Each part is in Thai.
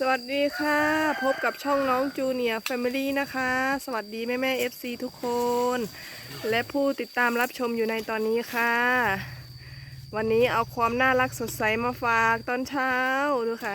สวัสดีค่ะ พบกับช่องน้องจูเนียร์แฟมิลี่นะคะ สวัสดีแม่แม่ๆ FC ทุกคน และผู้ติดตามรับชมอยู่ในตอนนี้ค่ะ วันนี้เอาความน่ารักสดใสมาฝากตอนเช้าดูค่ะ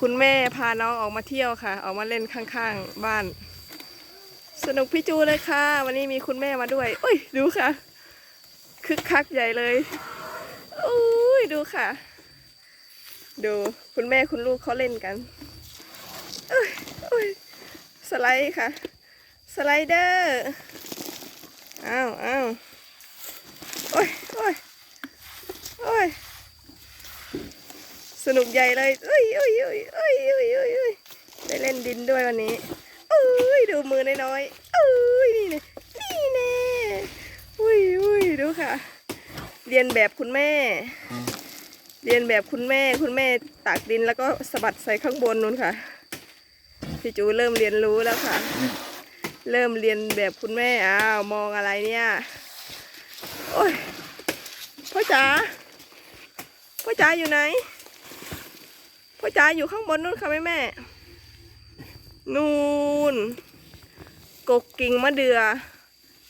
คุณแม่พาน้องออกมาเที่ยวค่ะ ออกมาเล่นข้างๆบ้าน สนุกพี่จูเลยค่ะ วันนี้มีคุณแม่มาด้วยอุ้ยดูค่ะคึกคักใหญ่เลยอุ้ยดูค่ะ ดู คุณแม่คุณลูกเขาเล่นกันเอ้ยเอ้ยสไลด์ค่ะ สไลเดอร์อ้าวอ้าวโอ้ยโอ้ยโอ้ยสนุกใหญ่เลยเอ้ยเอ้ยเอ้ยเอ้ยเอ้ยเอ้ยเอ้ยได้เล่นดินด้วยวันนี้เอ้ยดูมือน้อยๆเอ้ยนี่เนี่ยนี่แน่อุ้ยอุ้ยดูค่ะ เรียนแบบคุณแม่ เรียนแบบคุณแม่คุณแม่ตากดินแล้วก็สะบัดใส่ข้างบนนู้นค่ะ พี่จูเริ่มเรียนรู้แล้วค่ะ เริ่มเรียนแบบคุณแม่อ้าวมองอะไรเนี่ย โอ้ยพ่อจ๋าพ่อจ๋าอยู่ไหนพ่อจ๋าอยู่ข้างบนนู้นค่ะแม่แม่นู่นกกกิ่งมะเดือ่อ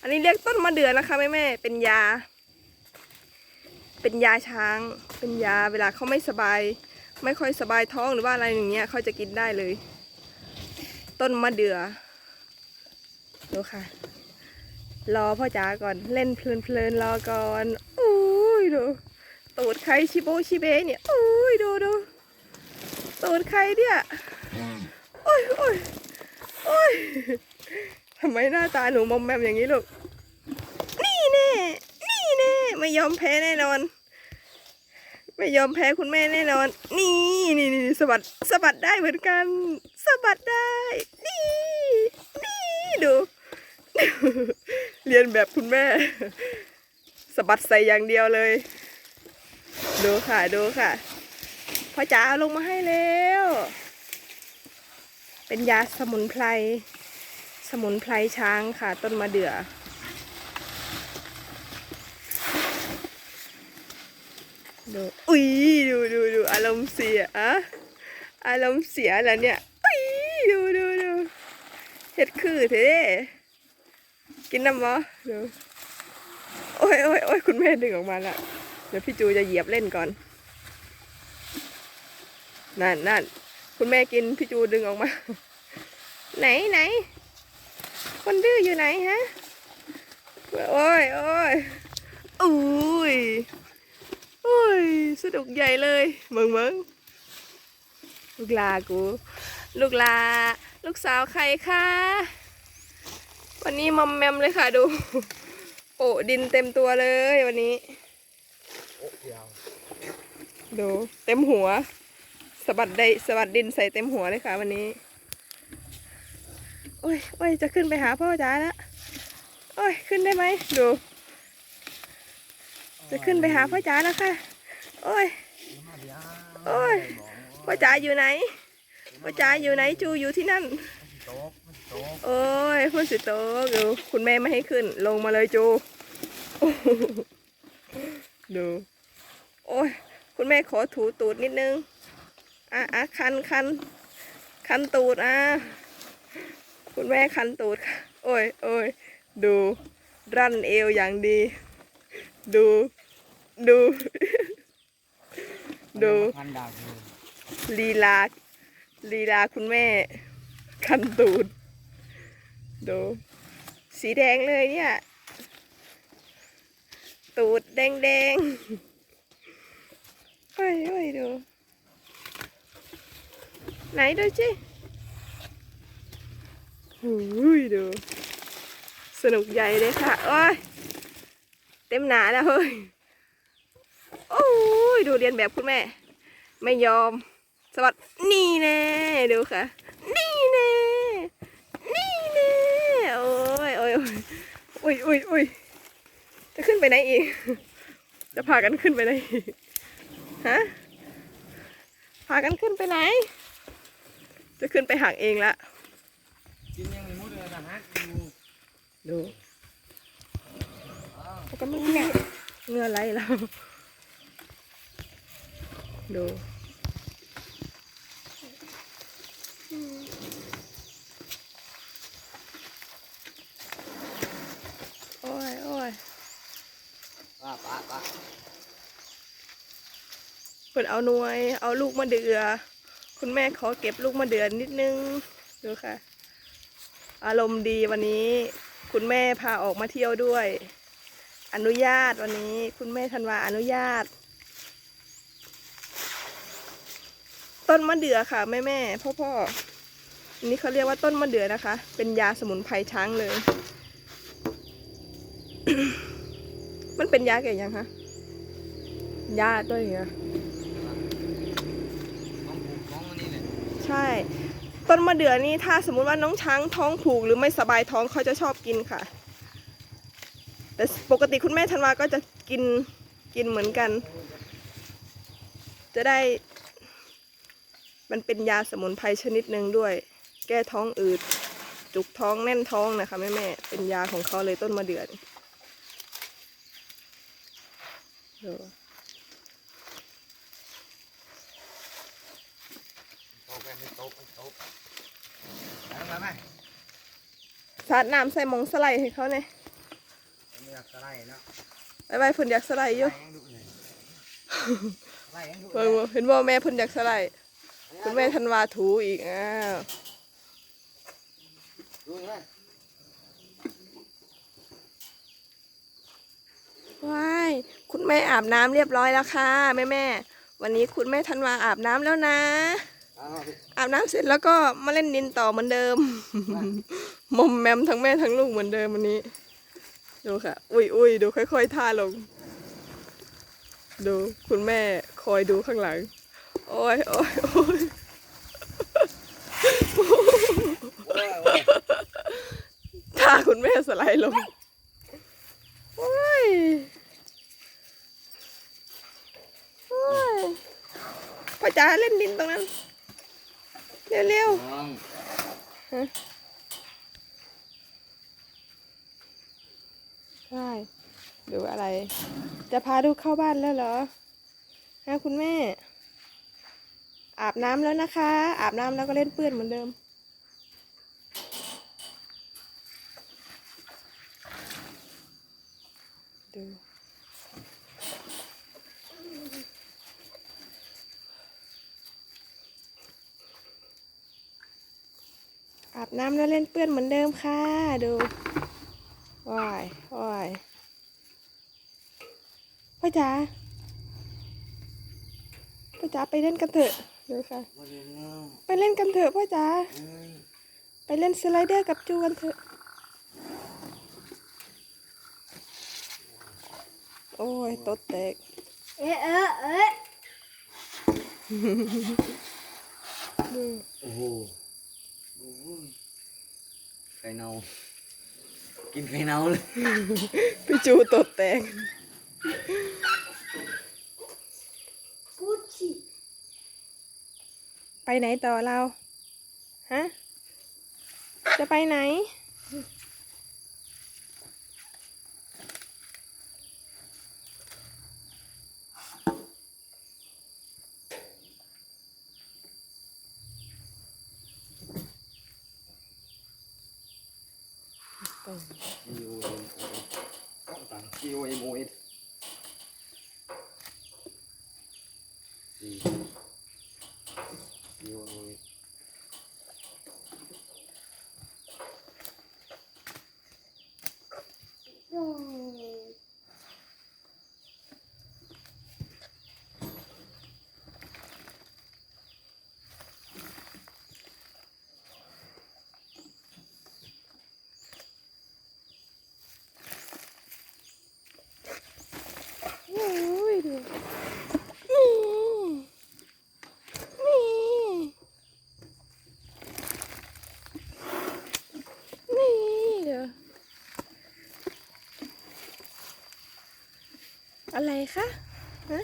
อันนี้เรียกต้นมะเดื่อนะคะแม่แม่เป็นยา เป็นยาช้าง เป็นยาเวลาเขาไม่สบาย ไม่ค่อยสบายท้องหรือว่าอะไรอย่างเงี้ยเขาจะกินได้เลย ต้นมะเดือ่อดูค่ะ รอพ่อจ๋าก่อนเล่นเพลินๆรอก่อนอุ้ยดูตูดใครชิโบชิเบะเนี่ยอุ้ยดูดูตูดใครเนี่ยโอ้ยโอ้ยโอ้ยทำไมหน้าตาหนูมอมแมมอย่างนี้ลูกนี่แน่นี่แน่ ไม่ยอมแพ้แน่นอน ไม่ยอมแพ้คุณแม่แน่นอน นี่นี่นี่สะบัดสะบัดได้เหมือนกันสะบัดได้ นี่นี่ดู เรียนแบบคุณแม่สะบัดใส่อย่างเดียวเลย ดูค่ะดูค่ะพ่อจ๋าเอาลงมาให้แล้ว เป็นยาสมุนไพร สมุนไพรช้างค่ะ ต้นมะเดื่อ ดูอุ้ยดูดูดูอารมณ์เสียอะอารมณ์เสียแล้วเนี่ยอุ้ยดูดูดูเฮ็ดคือเท่กินน้ำมะดูโอ้ยโอ้ยโอ้ยคุณแม่ดึงออกมาละเดี๋ยวพี่จูจะเหยียบเล่นก่อน นั่นนั่นคุณแม่กินพี่จูดึงออกมา ไหนไหนคนดื้ออยู่ไหนฮะโอ้ยโอ้ยอุ้ยโอ้ย สนุกใหญ่เลยเมืองเมืองลูกลากู ลูกลา ลูกสาวใครคะวันนี้มอมแมมเลยค่ะดูโอ้ดินเต็มตัวเลยวันนี้ดูเต็มหัวสะบัดได้สะบัดดินใส่เต็มหัวเลยค่ะ วันนี้โอ้ยโอ้ยจะขึ้นไปหาพ่อจ๋าแล้วโอ้ยขึ้นได้ไหมดู จะขึ้นไปหาพ่อจ๋าแล้วค่ะ โอ้ยโอ้ยพ่อจ๋าอยู่ไหนพ่อจ๋าอยู่ไหนจูอยู่ที่นั่นโอ้ยพุ่นสิโตกดูคุณแม่ไม่ให้ขึ้น ลงมาเลยจูดูโอ้ยคุณแม่ขอถูตูดนิดนึงอะอะคันคันคันตูดอะคุณแม่คันตูดโอ้ยโอ้ยดู รั่นเอวอย่างดี ดู ดู ดูพันดาวคือลีลาลีลาคุณแม่ คันตูดดูสีแดงเลยเนี่ย ตูดแดงแดงๆโอ้ยโอ้ยดู ไหนดูสิหูยดู สนุกใหญ่เลยค่ะ โอ้ย เต็มหนาแล้วเฮ้ยโอ้ ยดูเรียนแบบคุณแม่ ไม่ยอม สวัสดนี่แน่ดูค่ะ นี่แน่นี่แน่โอ้ยโอ้ยโอ้ยโอ้ยโอ้ยจะขึ้นไปไหนอีก จะพากันขึ้นไปไหนอีกฮะพากันขึ้นไปไหน จะขึ้นไปหักเองละกินยังไงมุดเลยนะฮะดูดูแล้วก็ไม่เงี้ยเงื่อไหลแล้ว ดูโอ้ยโอ้ยป้าป้าป้าเปิดเอาหน่วย เอาลูกมาเดือ คุณแม่ขอเก็บลูกมาเดือนนิดนึง ดูค่ะ อารมณ์ดีวันนี้ คุณแม่พาออกมาเที่ยวด้วย อนุญาตวันนี้ คุณแม่ธันวาอนุญาต ต้นมะเดื่อค่ะแม่แม่พ่อพ่ออันนี้เขาเรียกว่าต้นมะเดื่อนะคะ เป็นยาสมุนไพรช้างเลย มันเป็นยาแก่ยังคะยาตัวอย่างเงี้ยของผูกของอันนี้เลยใช่ ต้นมะเดื่อนี่ถ้าสมมุติว่าน้องช้างท้องผูกหรือไม่สบายท้องเขาจะชอบกินค่ะ แต่ปกติคุณแม่ธันวาก็จะกินกินเหมือนกัน จะได้ มันเป็นยาสมุนไพรชนิดหนึ่งด้วย แก้ท้องอืด จุกท้องแน่นท้องนะคะแม่แม่ๆเป็นยาของเขาเลยต้นมะเดื่อนี่ดูโต๊ะไปให้โต๊ะให้โต๊ะแล้วมาไหมสาดน้ำใส่หมองสไลด์ให้เขาเนี่ยไม่อยากสไลด์เนาะไปไปเพิ่นอยากสไลด์อยู่สไลด์ยังดุเลยสไลด์ยังดุเพิ่นว่าเห็นว่าแม่เพิ่นอยากสไลด์ คุณแม่ธันวาถูอีกอ้าวดูไหมว้ายคุณแม่อาบน้ำเรียบร้อยแล้วค่ะแม่แม่วันนี้คุณแม่ธันวาอาบน้ำแล้วนะ อาบน้ำเสร็จแล้วก็มาเล่นดินต่อเหมือนเดิมมอมแมมทั้งแม่ทั้งลูกเหมือนเดิมวันนี้ ดูค่ะ อุ้ยอุ้ยดูค่อย ๆท่าลง ดูคุณแม่คอยดูข้างหลัง โอ้ยโอ้ยโอ้ย โอ้ยโอ้ย ท่าคุณแม่ สไลด์ลงโอ้ยโอ้ยพ่อจ๋าเล่นดินตรงนั้น เร็วน้องๆฮะใช่ดูอะไร จะพาลูกเข้าบ้านแล้วเหรอฮะคุณแม่ อาบน้ำแล้วนะคะ อาบน้ำแล้วก็เล่นเปื้อนเหมือนเดิม ดู อาบน้ำแล้วเล่นเปื้อนเหมือนเดิมค่ะ ดูว้ายว้ายพ่อจ๋าพ่อจ๋าไปเล่นกันเถอะ ดูค่ะมาเร็วเนาะไปเล่นกันเถอะพ่อจ๋าเอ้ยไปเล่นสไลเดอร์กับจูกันเถอะ โอ้ยตดแตก เอ๊ะเอ๊ะเอ๊ะดูโอ้โหโอ้โหไข่เน่ากินไข่เน่าเลย พี่จูตดแตกกูชิไปไหนต่อเรา ฮะ จะไปไหน C O M O S ต้องต่าง C O M O S C C O M O S โอ้ย โอ้ยดูนี่นี่นี่เดี๋ยว อะไรคะฮะ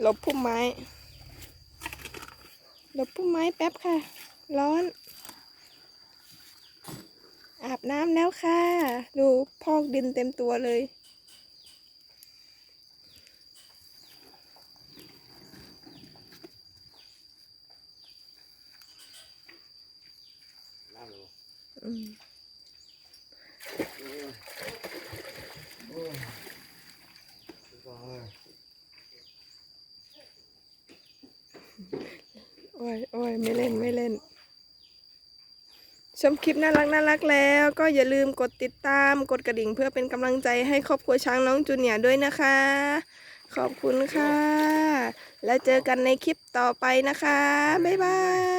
หลบพุ่มไม้หลบพุ่มไม้แป๊บค่ะ ร้อน อาบน้ำแล้วค่ะ ดูพอกดินเต็มตัวเลยน้ำดูอืม เออ โอ้ยโอ้ยไม่เล่นไม่เล่น ชมคลิปน่ารักน่ารักแล้ว ก็อย่าลืมกดติดตามกดกระดิ่งเพื่อเป็นกำลังใจให้ครอบครัวช้างน้องจูเนียร์ด้วยนะคะ ขอบคุณค่ะ แล้วเจอกันในคลิปต่อไปนะคะ บ๊ายบาย